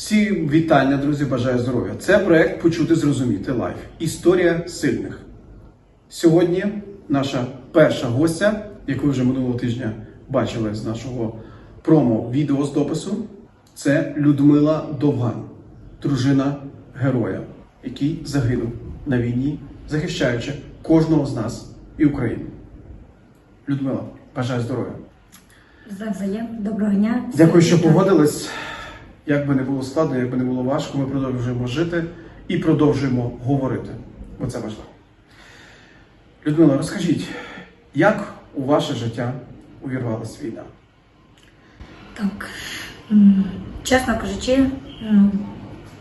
Всім вітання, друзі! Бажаю здоров'я! Це проект Почути зрозуміти лайф. Історія сильних. Сьогодні наша перша гостя, яку ви вже минулого тижня бачили з нашого промо-відео з допису, це Людмила Довган, дружина героя, який загинув на війні, захищаючи кожного з нас і Україну. Людмила, бажаю здоров'я! Завзаєм. Доброго дня. Дякую, що погодились. Як би не було складно, як би не було важко, ми продовжуємо жити і продовжуємо говорити. Бо це важливо. Людмила, розкажіть, як у ваше життя увірвалась війна? Так. Чесно кажучи,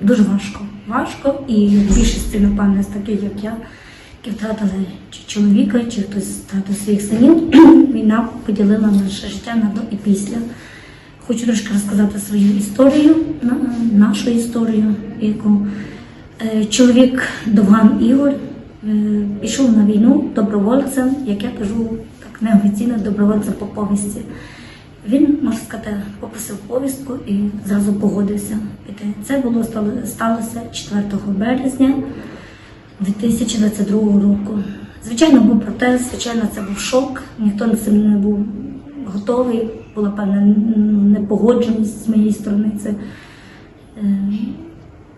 дуже важко. Важко і в більшості, напевне, з таких, як я, які втратили чи чоловіка, чи хтось втратив своїх синів, війна поділила наше життя на до і після. Хочу трошки розказати свою історію, нашу історію, яку е, чоловік Довган Ігор е, пішов на війну добровольцем, як я кажу, так неофіційно добровольцем по повісті. Він, можна сказати, попросив повістку і зразу погодився піти. Це було стало- сталося 4 березня 2022 року. Звичайно, був протест, звичайно, це був шок. Ніхто на це не був готовий. Була певна непогодженість з моєї сторони. Це е,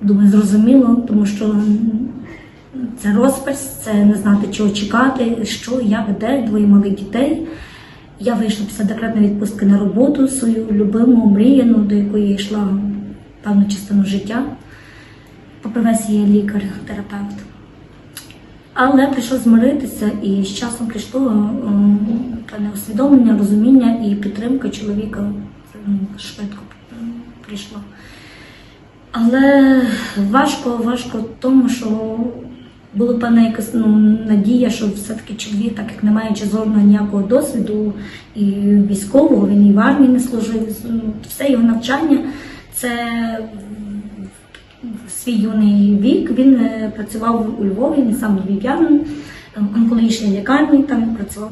думаю, зрозуміло, тому що це розпис, це не знати, чого чекати, що, як, де, двоє малих дітей. Я вийшла після декретної відпустки на роботу, свою любиму, мріяну, до якої я йшла певну частину життя. По професії я лікар-терапевт. Але прийшло змиритися, і з часом прийшло певне усвідомлення, розуміння і підтримка чоловіка швидко прийшла. Але важко, важко тому, що була певна якась ну, надія, що все-таки чоловік, так як не маючи жодного ніякого досвіду і військового, він і в армії не служив, ну, все його навчання це в свій юний вік. Він е, працював у Львові, він сам львів'янин, там, онкологічній лікарні, там працював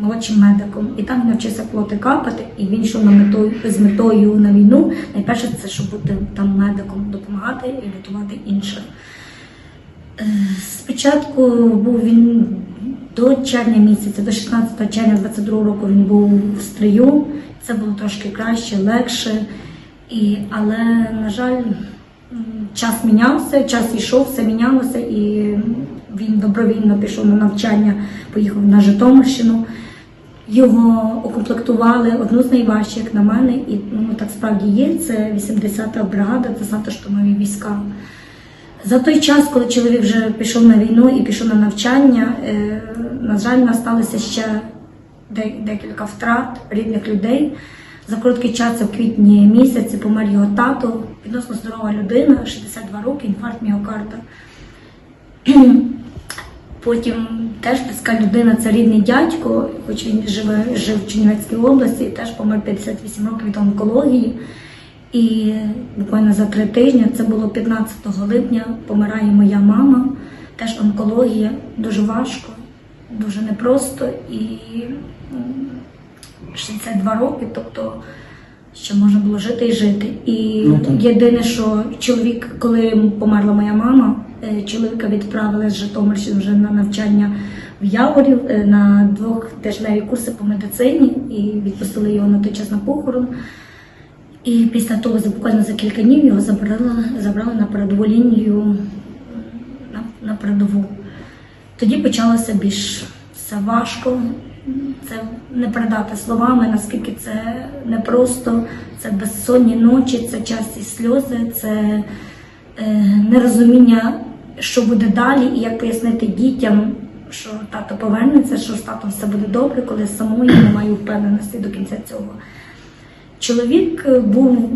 молодшим медиком. І там навчився плоти капати, і він йшов на метою з метою на війну. Найперше це щоб бути там медиком, допомагати і рятувати інших. Е, Спочатку був він до червня місяця, до 16 червня 22 року він був в стрію. Це було трошки краще, легше. І, але, на жаль, час мінявся, час йшов, все мінялося, і він добровільно пішов на навчання, поїхав на Житомирщину. Його укомплектували одну з найважчих, як на мене, і ну, так справді є. Це 80-та бригада, це штурмові війська. За той час, коли чоловік вже пішов на війну і пішов на навчання, е, на жаль, насталося ще декілька втрат рідних людей. За короткий час, в квітні місяці, помер його тато, відносно здорова людина, 62 роки, інфаркт міокарда. Потім теж близька людина, це рідний дядько, хоч він живе, жив в Чернівецькій області, теж помер 58 років від онкології. І буквально за три тижні, це було 15 липня, помирає моя мама, теж онкологія, дуже важко, дуже непросто і 62 роки, тобто ще можна було жити і жити. І Ну, єдине, що чоловік, коли померла моя мама, е, чоловіка відправили з Житомирщини вже на навчання в Яворів е, на двох тижневі курси по медицині і відпустили його на той час на похорон. І після того, буквально за кілька днів, його забрали, забрали на передову лінію на, на передову. Тоді почалося більш все важко. Це не передати словами, наскільки це непросто, це безсонні ночі, це часті сльози, це е, нерозуміння, що буде далі, і як пояснити дітям, що тато повернеться, що з татом все буде добре, коли самої немає впевненості до кінця цього. Чоловік е, був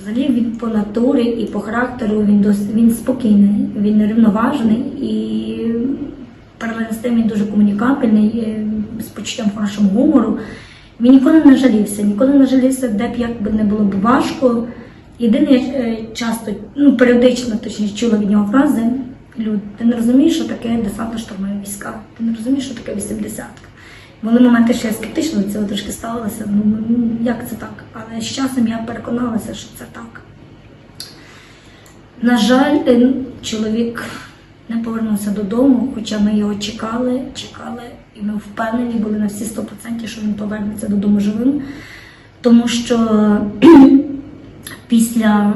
взагалі він по натурі і по характеру він дос, він спокійний, він рівноважений і паралельно з тим він дуже комунікабельний, е, з почуттям хорошого гумору. Він ніколи не жалівся, ніколи не жалівся, де б як би не було б важко. Єдине, я е, часто, ну періодично точніше чула від нього фрази. Люд, ти не розумієш, що таке десантно штурмові війська, ти не розумієш, що таке 80-ка. Були моменти, що я скептично до цього трошки ставилася. Ну ну, як це так? Але з часом я переконалася, що це так. На жаль, е, чоловік не повернувся додому, хоча ми його чекали, чекали, ми впевнені були на всі 100%, що він повернеться додому живим. Тому що після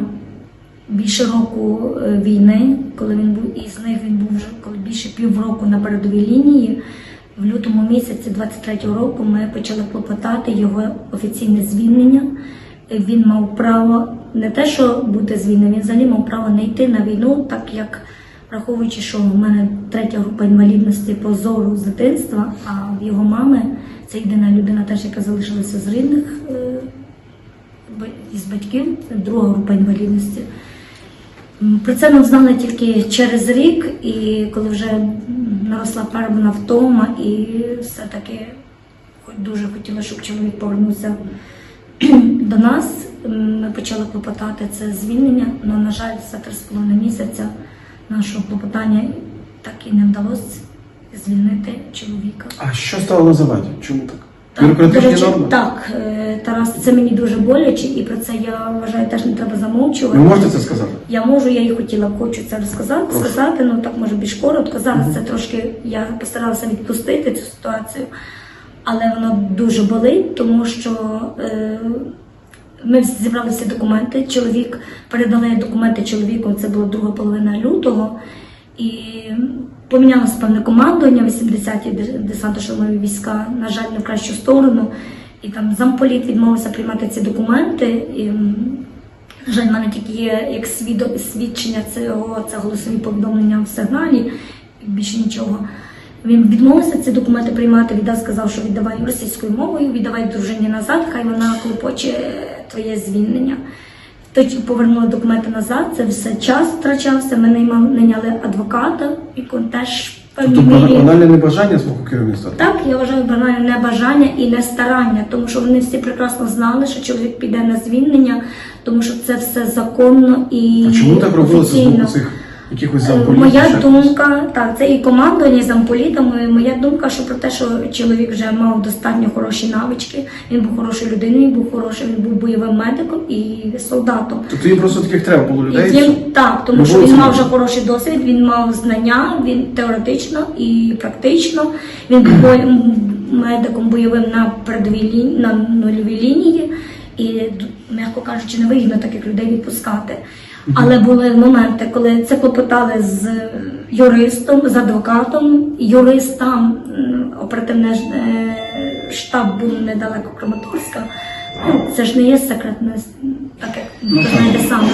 більше року е, війни, коли він був і з них він був вже коли більше півроку на передовій лінії. В лютому місяці 23-го року ми почали клопотати його офіційне звільнення. Він мав право не те, що бути звільненим, він взагалі мав право не йти на війну, так як враховуючи, що в мене третя група інвалідності по зору з дитинства, а в його мами це єдина людина, теж яка залишилася з рідних е, із батьків, друга група інвалідності. Про це ми знали тільки через рік, і коли вже наросла певна втома, і все-таки дуже хотіла, щоб чоловік повернувся до нас. Ми почали клопотати це звільнення, але, на жаль, за три з половиною місяця нашого клопотання так і не вдалося звільнити чоловіка. А що стало на заваді? Чому так? Так, до речі, норми? так, е, Тарас, це мені дуже боляче, і про це я вважаю теж не треба замовчувати. Ви можете це сказати? Я можу, я і хотіла, хочу це розказати, Прошу. сказати, ну так може більш коротко. Зараз це трошки я постаралася відпустити цю ситуацію, але воно дуже болить, тому що е, ми зібрали всі документи. Чоловік передали документи чоловіку. Це була друга половина лютого. І помінялося певне командування 80-ті десантно-штурмові війська, на жаль, не в кращу сторону. І там замполіт відмовився приймати ці документи. І, на жаль, в мене тільки є як свідчення цього, це голосові повідомлення в сигналі, більше нічого. Він відмовився ці документи приймати, віддав, сказав, що віддавай російською мовою, віддавай дружині назад, хай вона клопоче твоє звільнення. Тоді повернула документи назад, це все час втрачався. Ми найняли адвоката, який теж Тобто банальне небажання з боку керівництва? Так, я вважаю банальне небажання і нестарання, тому що вони всі прекрасно знали, що чоловік піде на звільнення, тому що це все законно і А чому так робилося з боку цих якихось Е, замполітів? Моя ще? думка, так, це і командування, і замполітами. Моя думка, що про те, що чоловік вже мав достатньо хороші навички, він був хорошою людиною, він був хорошим, він був бойовим медиком і солдатом. Тобто їм просто таких треба було І людей? тим, все? так, тому Не що він мав вже хороший досвід, він мав знання, він теоретично і практично. Він був медиком бойовим на передовій лінії, на нульовій лінії, і, м'яко кажучи, невигідно таких людей відпускати. Але були моменти, коли це клопотали з юристом, з адвокатом. Юрист там оперативний е, штаб був недалеко Краматорська. Ну, Це ж не є секретне, так як Ну, ви знаєте саме.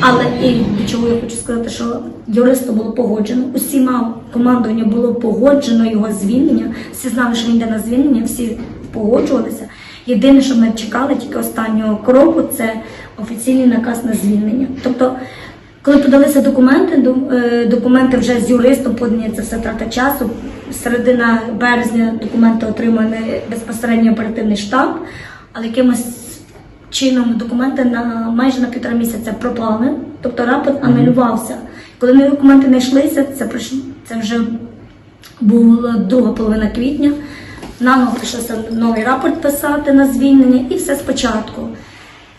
Але і до чого я хочу сказати, що юристу було погоджено, усіма командування було погоджено його звільнення. Всі знали, що він йде на звільнення, всі погоджувалися. Єдине, що ми чекали тільки останнього кроку, це офіційний наказ на звільнення. Тобто, коли подалися документи, е, документи вже з юристом подані, це все трата часу. Середина березня документи отримані безпосередньо оперативний штаб, але якимось чином документи на майже на півтора місяця пропали, тобто рапорт анулювався. Коли нові документи не йшлися, це це вже була друга половина квітня. Нам прийшлося новий рапорт писати на звільнення і все спочатку.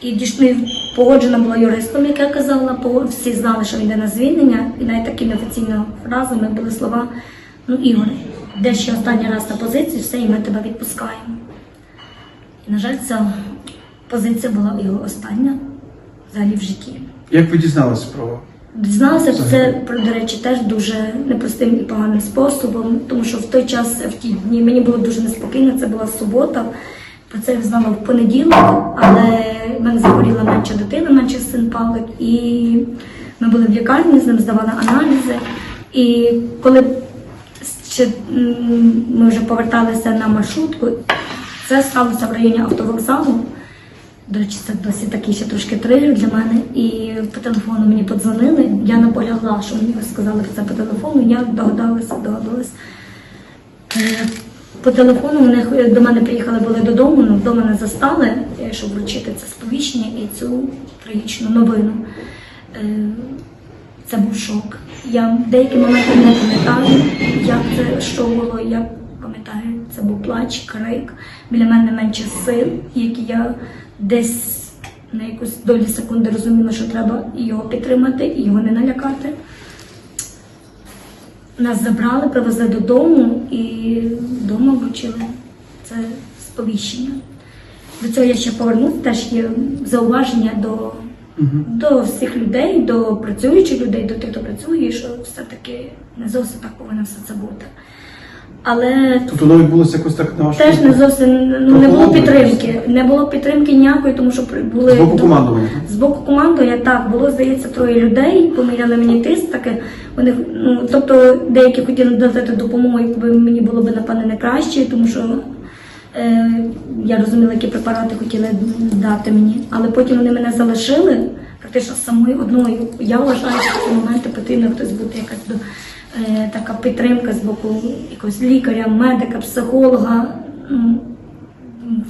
І дійшли погоджена була юристом, як я казала, всі знали, що він йде на звільнення, і навіть такі неофіційними фразами були слова: ну, Ігор, де ще останній раз на позицію, все, і ми тебе відпускаємо. І, на жаль, ця позиція була його остання взагалі в житті. Як ви дізналися про Дізналася про це, про, до речі, теж дуже непростим і поганим способом, тому що в той час, в ті дні, мені було дуже неспокійно, це була субота. Про це знала в понеділок, але в мене захворіла менша дитина, менший син Павлик, і ми були в лікарні, з ним здавали аналізи. І коли ще ми вже поверталися на маршрутку, це сталося в районі автовокзалу. До речі, це досі такий ще трошки тригер для мене. І по телефону мені подзвонили. Я наполягла, що мені сказали про це по телефону. Я догадалася, догадалась. По телефону х- до мене приїхали були додому, але вдома не застали, е, щоб вручити це сповіщення і цю трагічну новину. Е, Це був шок. Я деякі моменти не пам'ятаю, як це що було. Я пам'ятаю, це був плач, крик. Біля мене менше сил, які я десь на якусь долі секунди розуміла, що треба його підтримати і його не налякати. Нас забрали, привезли додому і вдома вручили це сповіщення. До цього я ще повернусь, теж є зауваження до, до всіх людей, до працюючих людей, до тих, хто працює, що все-таки не зовсім так повинно все це бути. Але Тобто воно відбулося якось так на вашу теж не думку? зовсім ну, не було підтримки. Не було підтримки ніякої, тому що при- були З боку командування. з боку командування так було здається троє людей. Поміряли мені тиск. Таке вони ну тобто деякі хотіли дати допомогу, якби мені було б напевне не краще, тому що е, я розуміла, які препарати хотіли дати мені. Але потім вони мене залишили практично самою одною. Я вважаю, що в ці моменти потрібно хтось бути якась до. Е, Така підтримка з боку якогось лікаря, медика, психолога.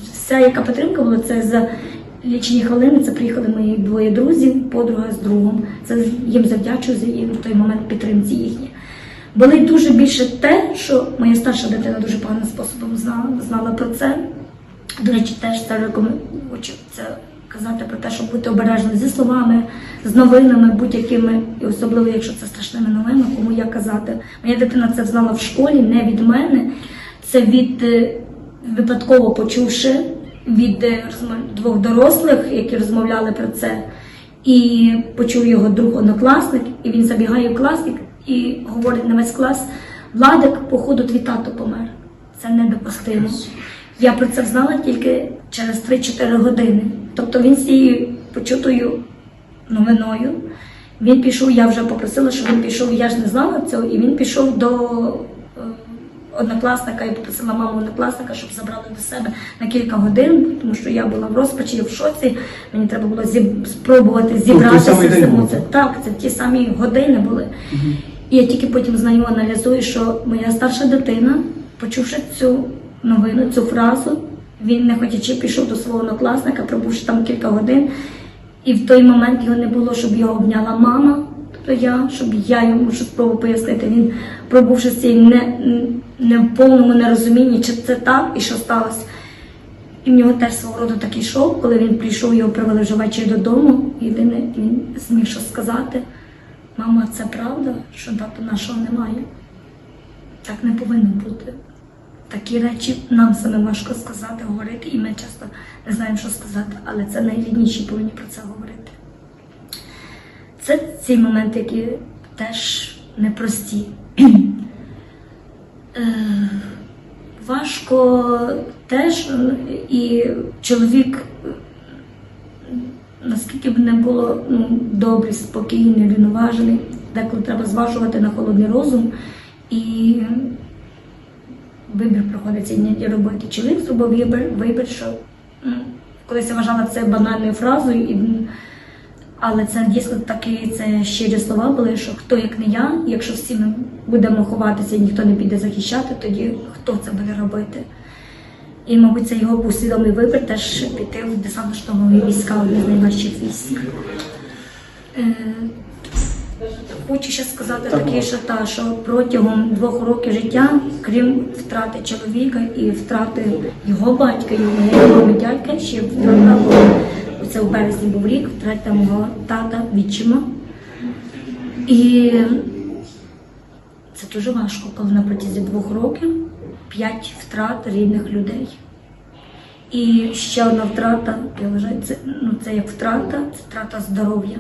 Вся яка підтримка була, це за лічені хвилини. Це приїхали мої двоє друзів, подруга з другом. Це їм завдячую за в той момент підтримці їхні. Болить дуже більше те, що моя старша дитина дуже поганим способом знала, знала про це. До речі, теж це рекомендую казати про те, щоб бути обережним зі словами, з новинами будь-якими, і особливо, якщо це страшними новинами, кому як казати. Моя дитина це знала в школі, не від мене. Це від е, випадково почувши від е, двох дорослих, які розмовляли про це, і почув його друг однокласник, і він забігає в клас і, і говорить на весь клас: Владик, походу, твій тато помер. Це недопустимо. Я про це знала тільки через 3-4 години. Тобто він з цією почутою новиною. Він пішов, я вже попросила, щоб він пішов, я ж не знала цього, і він пішов до е, однокласника і попросила маму однокласника, щоб забрали до себе на кілька годин, тому що я була в розпачі, в шоці. Мені треба було зіб... спробувати зібратися самий з день був. Так, це ті самі години були. І я тільки потім знаю, аналізую, що моя старша дитина, почувши цю новину, цю фразу, він не хотячи пішов до свого однокласника, пробувши там кілька годин. І в той момент його не було, щоб його обняла мама, тобто я, щоб я йому щось спробував пояснити. Він пробувши з цією не, не в повному нерозумінні, чи це так і що сталося. І в нього теж свого роду такий шок, коли він прийшов, його привели вже ввечері додому. Єдине, він зміг що сказати. Мама, це правда, що тата нашого немає. Так не повинно бути. Такі речі нам самим важко сказати, говорити, і ми часто не знаємо, що сказати, але це найрідніші повинні про це говорити. Це ці моменти, які теж непрості. Е, Важко теж, і чоловік, наскільки б не було ну, добрий, спокійний, рівноважений, деколи треба зважувати на холодний розум і вибір приходиться іноді робити. Чоловік зробив вибір, вибір, що колись я вважала це банальною фразою, і, але це дійсно такі це щирі слова були, що хто як не я, якщо всі ми будемо ховатися і ніхто не піде захищати, тоді хто це буде робити? І, мабуть, це його був свідомий вибір теж піти в десантно-штурмові війська, одні з найважчих військ. Хочу ще сказати Так, таке, що та що протягом двох років життя, крім втрати чоловіка і втрати його батька, мами дядька, ще втрата була, це в березні був рік, втрата мого тата відчима. І це дуже важко, коли на протязі двох років п'ять втрат рідних людей. І ще одна втрата, я вважаю, це, ну, це як втрата, це втрата здоров'я.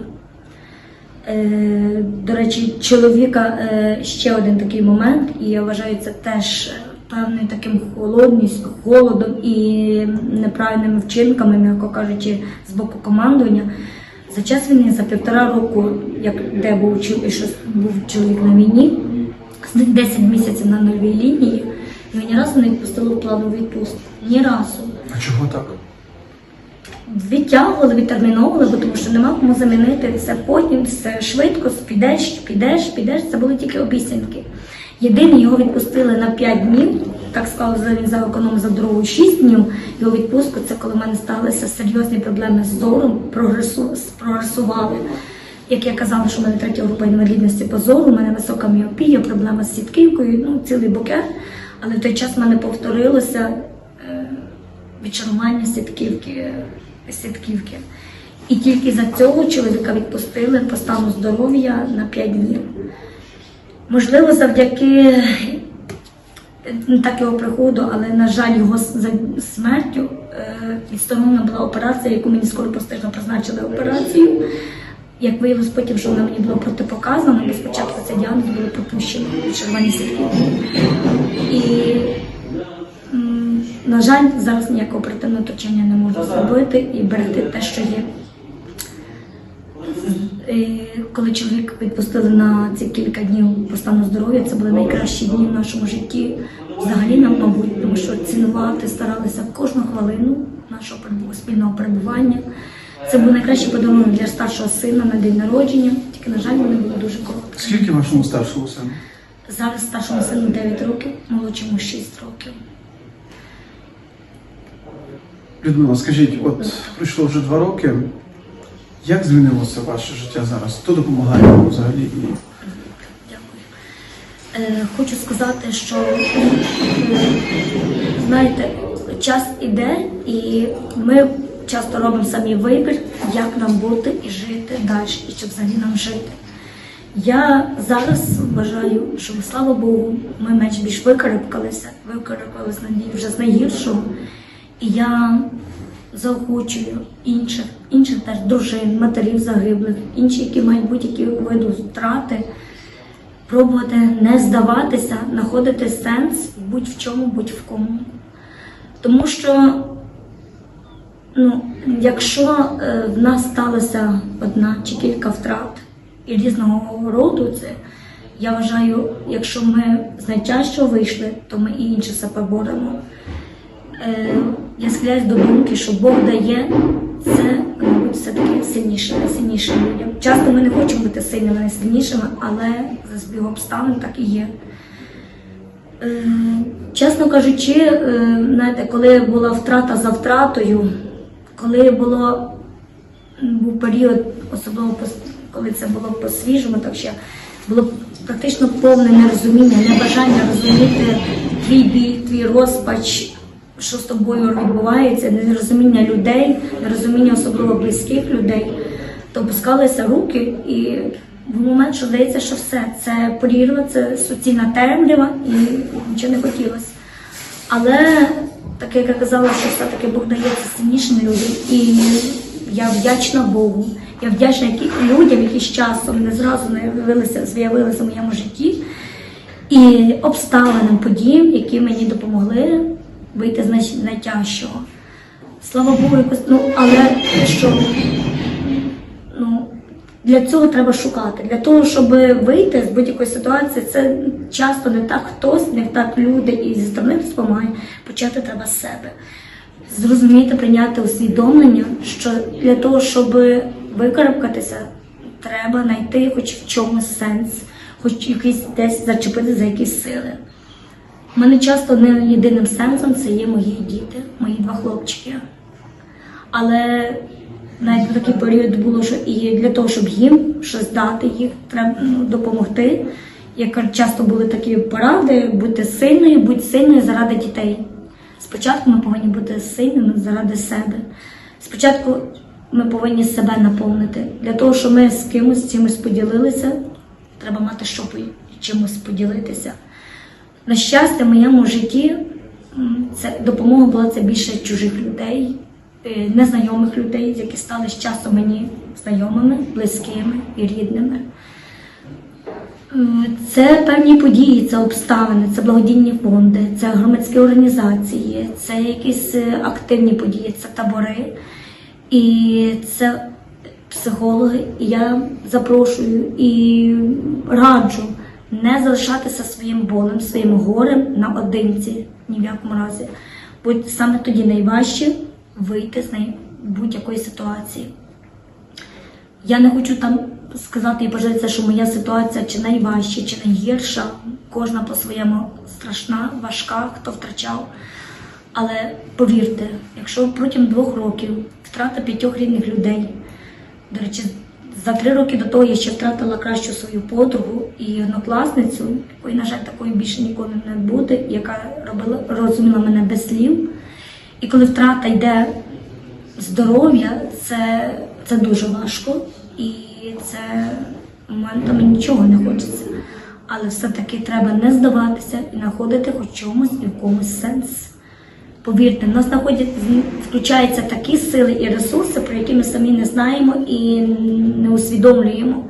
Е, до речі, чоловіка е, ще один такий момент, і я вважаю це теж е, певним таким холодністю, холодом і неправильними вчинками, м'яко кажучи, з боку командування. За час війни, за півтора року, як де був що був чоловік на війні, з 10 місяців на нульовій лінії, його ні разу не відпустили в планову відпустку. Ні разу А чого так? Відтягували, відтерміновували, бо тому що нема кому замінити це потім, все швидко, підеш, підеш, підеш. Це були тільки обіцянки. Єдине, його відпустили на 5 днів, так сказав за- він за економ за дорогу 6 днів. Його відпустку це коли в мене сталися серйозні проблеми з зором, прогресу, прогресували. Як я казала, що в мене третя група інвалідності по зору, у мене висока міопія, проблема з сітківкою, ну цілий букет. Але в той час в мене повторилося е, відчарування сітківки, сітківки. І тільки за цього чоловіка відпустили по стану здоров'я на 5 днів. Можливо, завдяки не так його приходу, але на жаль, його смертю е, відсторонена була операція, яку мені скоро постійно призначили операцію. Як виявилось потім, що вона мені була протипоказана, бо спочатку цей діагноз було пропущено червоні сітки. І, на жаль, зараз ніякого оперативного точення не можу зробити і берегти те, що є. І коли чоловік відпустили на ці кілька днів по стану здоров'я, це були найкращі дні в нашому житті. Взагалі нам, мабуть, тому що цінувати старалися кожну хвилину нашого спільного перебування. Це був найкращий подарунок для старшого сина на день народження. Тільки, на жаль, вони були дуже короткі. Скільки вашому старшому сину? Зараз старшому сину 9 років, молодшому 6 років. Людмила, скажіть, от пройшло вже два роки. Як змінилося ваше життя зараз? Хто допомагає вам взагалі? Дякую. Е, хочу сказати, що знаєте, час іде, і ми часто робимо самі вибір, як нам бути і жити далі, і щоб взагалі нам жити. Я зараз вважаю, що слава Богу, ми менш більш викарабкалися, викарабкалися вже з найгіршого. І я заохочую інших, інших теж дружин, матерів загиблих, інші, які мають будь-які види втрати, пробувати не здаватися, знаходити сенс будь в чому, будь в кому. Тому що, ну, якщо е, в нас сталося одна чи кілька втрат і різного роду, це я вважаю, якщо ми з найтяжчого вийшли, то ми і інше себе поборемо. Я схиляюсь до думки, що Бог дає це, мабуть, все-таки сильнішим, сильнішим людям. Часто ми не хочемо бути сильними, найсильнішими, але за збіг обставин так і є. Е, чесно кажучи, е, знаєте, коли була втрата за втратою, коли було був період, особливо коли це було по-свіжому, так ще було практично повне нерозуміння, небажання розуміти твій біль, твій розпач, що з тобою відбувається, нерозуміння людей, нерозуміння особливо близьких людей, то опускалися руки і в момент, що здається, що все, це прірва, це суцільна темрява і нічого не хотілося. Але так як я казала, що все-таки Бог дає це сильнішим людям, і я вдячна Богу. Я вдячна людям, які з часом не зразу не з'явилися, з'явилися в моєму житті, і обставинам, подіям, які мені допомогли вийти з найтяжчого. Слава Богу, якось, ну, але що ну, для цього треба шукати. Для того, щоб вийти з будь-якої ситуації, це часто не так хтось, не так люди і зі сторони допомагає. Почати треба з себе. Зрозуміти, прийняти усвідомлення, що для того, щоб викарабкатися, треба знайти хоч в чомусь сенс, хоч якийсь десь зачепити за якісь сили. Мене часто не єдиним сенсом це є мої діти, мої два хлопчики. Але навіть в такий період було, що і для того, щоб їм щось дати, їх треба ну, допомогти. Як часто були такі поради, бути сильною, будь сильною заради дітей. Спочатку ми повинні бути сильними заради себе. Спочатку ми повинні себе наповнити. Для того, щоб ми з кимось чимось поділилися, треба мати що чимось поділитися. На щастя, в моєму житті це допомога була це більше чужих людей, е, незнайомих людей, які стали з часом мені знайомими, близькими і рідними. Е, Це певні події, це обставини, це благодійні фонди, це громадські організації, це якісь е, активні події, це табори і це психологи. І я запрошую і раджу не залишатися своїм болем, своїм горем наодинці ні в якому разі. Бо саме тоді найважче вийти з будь-якої ситуації. Я не хочу там сказати і бажатися, що моя ситуація чи найважча, чи найгірша. Кожна по-своєму страшна, важка, хто втрачав. Але повірте, якщо протягом двох років втрата п'ятьох рідних людей, до речі, за три роки до того я ще втратила кращу свою подругу і однокласницю, якої, на жаль, такої більше ніколи не буде, яка робила, розуміла мене без слів. І коли втрата йде здоров'я, це це дуже важко, і це моментами нічого не хочеться. Але все-таки треба не здаватися і знаходити хоч чомусь і в комусь сенс. Повірте, в нас включаються такі сили і ресурси, про які ми самі не знаємо і не усвідомлюємо.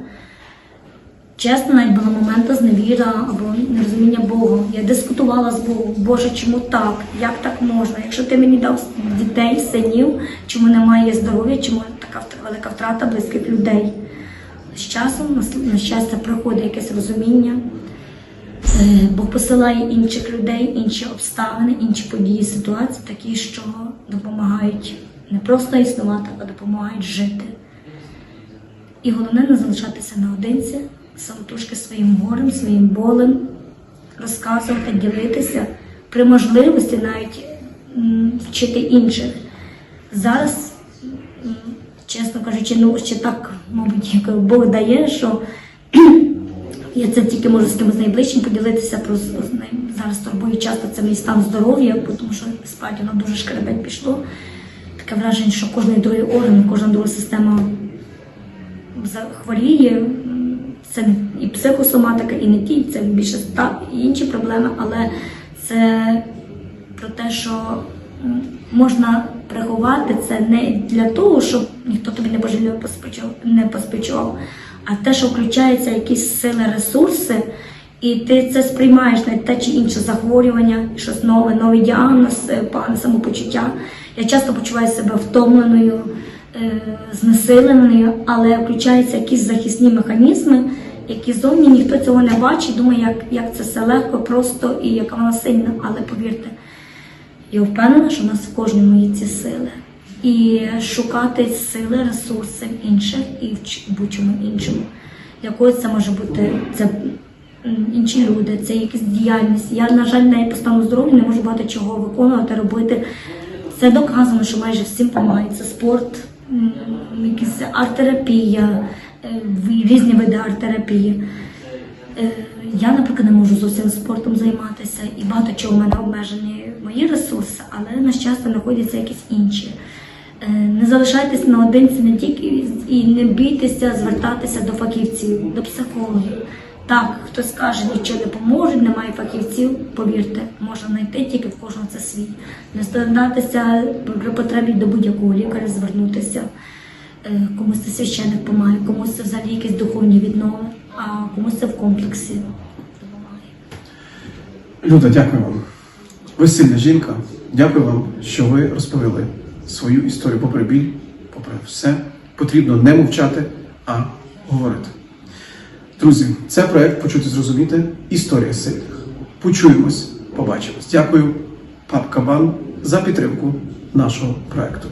Чесно, навіть було моменти зневіра або нерозуміння Бога. Я дискутувала з Богом, Боже, чому так? Як так можна? Якщо ти мені дав дітей, синів, чому немає здоров'я, чому така велика втрата близьких людей? З часом, на щастя, приходить якесь розуміння. Е, Бог посилає інших людей, інші обставини, інші події, ситуації, такі, що допомагають не просто існувати, а допомагають жити. І головне не залишатися наодинці, самотужки своїм горем, своїм болем, розказувати, ділитися, при можливості навіть вчити інших. Зараз, чесно кажучи, ну ще так, мабуть, Бог дає, що я це тільки можу з кимось найближчим поділитися про з- ним. зараз турбую часто це мій стан здоров'я, тому що справді воно дуже шкребеть пішло. Таке враження, що кожен другий орган, кожна друга система захворіє. Це і психосоматика, і не ті, це більше та і інші проблеми, але це про те, що можна приховати це не для того, щоб ніхто тобі не поспочив, не поспочував, а те, що включаються якісь сили, ресурси, і ти це сприймаєш на те чи інше захворювання, щось нове, новий діагноз, е, погане самопочуття. Я часто почуваю себе втомленою, е, знесиленою, але включаються якісь захисні механізми, які зовні ніхто цього не бачить, думає, як, як це все легко, просто і яка вона сильна. Але повірте, я впевнена, що в нас в кожному є ці сили. І шукати сили, ресурси інших і в будь-чому іншому. Для когось це може бути це інші люди, це якась діяльність. Я, на жаль, не по стану здоров'я не можу багато чого виконувати, робити. Це доказано, що майже всім допомагає. Це спорт, м, якась арт-терапія, е, різні види арт-терапії. Е, Я, наприклад, не можу зовсім спортом займатися, і багато чого в мене обмежені мої ресурси, але на щастя знаходяться якісь інші. Е, Не залишайтесь наодинці не тільки і не бійтеся звертатися до фахівців, до психологів. Так, хтось скаже, нічого не поможе, немає фахівців. Повірте, можна знайти тільки в кожного це свій. Не здатися при потребі до будь-якого лікаря звернутися. Е, Комусь це священник допомагає, комусь це взагалі якісь духовні віднови, а комусь це в комплексі допомагає. Люда, дякую вам. Ви сильна жінка. Дякую вам, що ви розповіли свою історію попри біль, попри все. Потрібно не мовчати, а говорити. Друзі, це проект Почути зрозуміти. Історія сильних. Почуємось, побачимось. Дякую, пап Кабан, за підтримку нашого проекту.